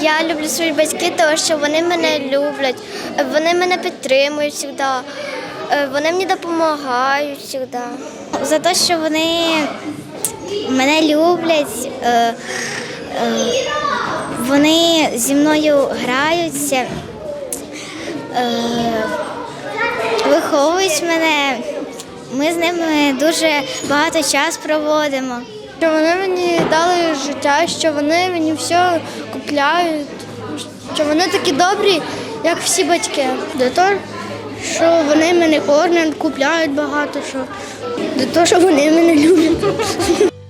Я люблю своїх батьків, тому що вони мене люблять, вони мене підтримують завжди, вони мені допомагають завжди. За те, що вони мене люблять, е, е, вони зі мною граються, е, виховують мене. Ми з ними дуже багато часу проводимо. Що вони мені дали життя, що вони мені все купляють, що вони такі добрі, як всі батьки. До того, що вони мене кормять, купляють багато що. До того, що вони мене люблять.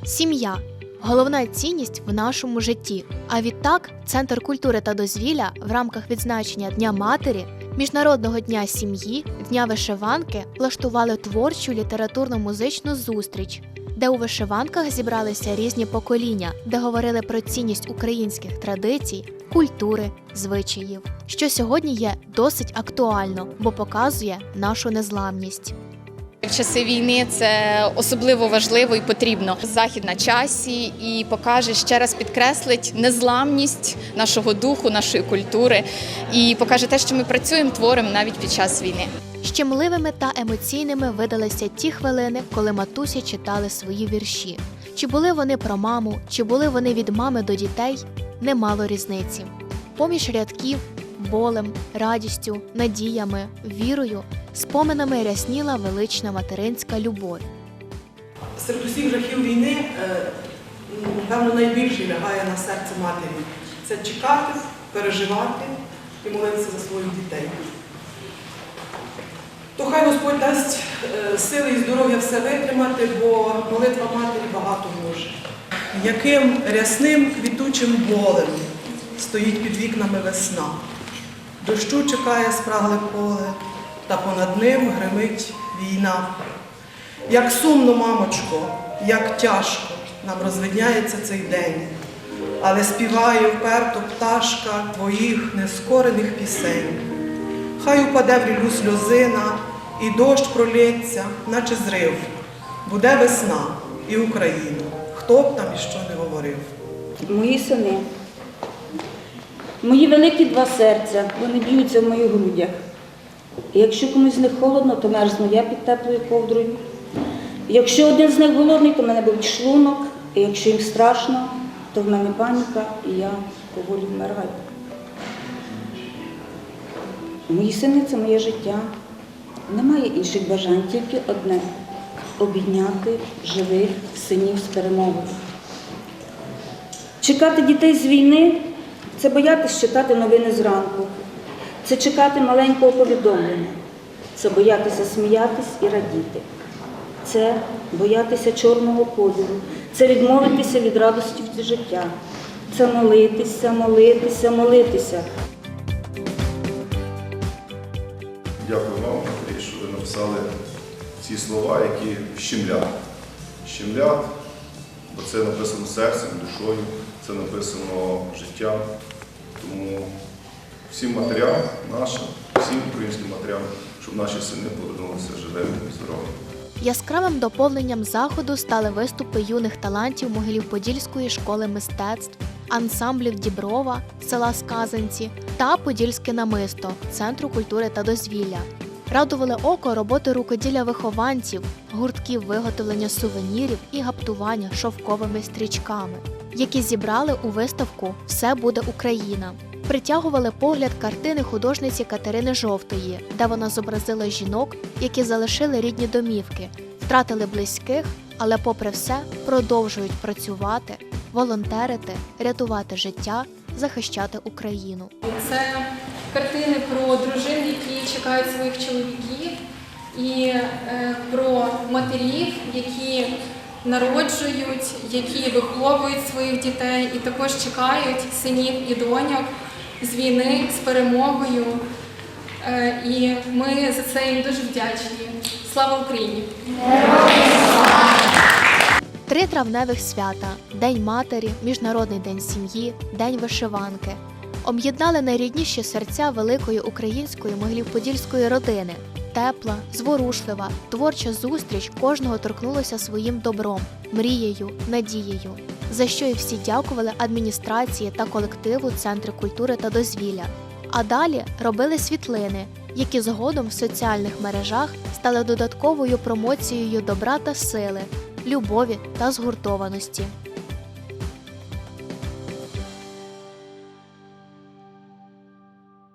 Сім'я головна цінність в нашому житті. А відтак, Центр культури та дозвілля в рамках відзначення Дня матері, Міжнародного дня сім'ї, Дня вишиванки влаштували творчу літературно-музичну зустріч, де у вишиванках зібралися різні покоління, де говорили про цінність українських традицій, культури, звичаїв, що сьогодні є досить актуально, бо показує нашу незламність. В часи війни це особливо важливо і потрібно. Захід на часі і покаже ще раз підкреслить незламність нашого духу, нашої культури і покаже те, що ми працюємо, творимо навіть під час війни. Щемливими та емоційними видалися ті хвилини, коли матусі читали свої вірші. Чи були вони про маму, чи були вони від мами до дітей, немало різниці. Поміж рядків, болем, радістю, надіями, вірою, споминами рясніла велична материнська любов. Серед усіх жахів війни, е, напевно, найбільше лягає на серце матері. Це чекати, переживати і молитися за своїх дітей. То хай Господь дасть е, сили і здоров'я все витримати, бо молитва матері багато може. Яким рясним квітучим болем стоїть під вікнами весна. Дощу чекає спрагле поле, та понад ним гримить війна. Як сумно, мамочко, як тяжко нам розвидняється цей день, але співає вперто пташка твоїх нескорених пісень. Хай упаде в рілю сльозина, і дощ пролється, наче зрив. Буде весна і Україна, хто б там і що не говорив. Мої сини, мої великі два серця, вони б'ються в моїх грудях. І якщо комусь з них холодно, то мерзну я під теплою ковдрою. Якщо один з них голодний, то в мене болить шлунок, і якщо їм страшно, то в мене паніка, і я поволі вмираю. Мої сини це моє життя. Немає інших бажань, тільки одне обійняти живих синів з перемогою. Чекати дітей з війни це боятися читати новини зранку, це чекати маленького повідомлення, це боятися сміятись і радіти, це боятися чорного кольору, це відмовитися від радості в життя, це молитися, молитися, молитися. Дякую вам, Андрій, що ви написали ці слова, які щемлять. Щемлять, бо це написано серцем, душою, це написано життям. Тому всім матерям нашим, всім українським матерям, щоб наші сини повернулися живими і здоровими. Яскравим доповненням заходу стали виступи юних талантів Могилів-Подільської школи мистецтв, ансамблів Діброва, села Сказанці та Подільське намисто Центру культури та дозвілля. Радували око роботи рукоділля вихованців, гуртків виготовлення сувенірів і гаптування шовковими стрічками, які зібрали у виставку Все буде Україна. Притягували погляд картини художниці Катерини Жовтої, де вона зобразила жінок, які залишили рідні домівки, втратили близьких, але, попри все, продовжують працювати, волонтерити, рятувати життя, захищати Україну. Це картини про дружин, які чекають своїх чоловіків, і е, про матерів, які народжують, які виховують своїх дітей, і також чекають синів і доньок з війни, з перемогою. Е, І ми за це їм дуже вдячні. Слава Україні! Три травневих свята: День матері, Міжнародний день сім'ї, День вишиванки. Об'єднали найрідніші серця великої української могилів-подільської родини. Тепла, зворушлива, творча зустріч кожного торкнулася своїм добром, мрією, надією. за що і всі дякували адміністрації та колективу Центру культури та дозвілля. А далі робили світлини, які згодом в соціальних мережах стали додатковою промоцією добра та сили, любові та згуртованості.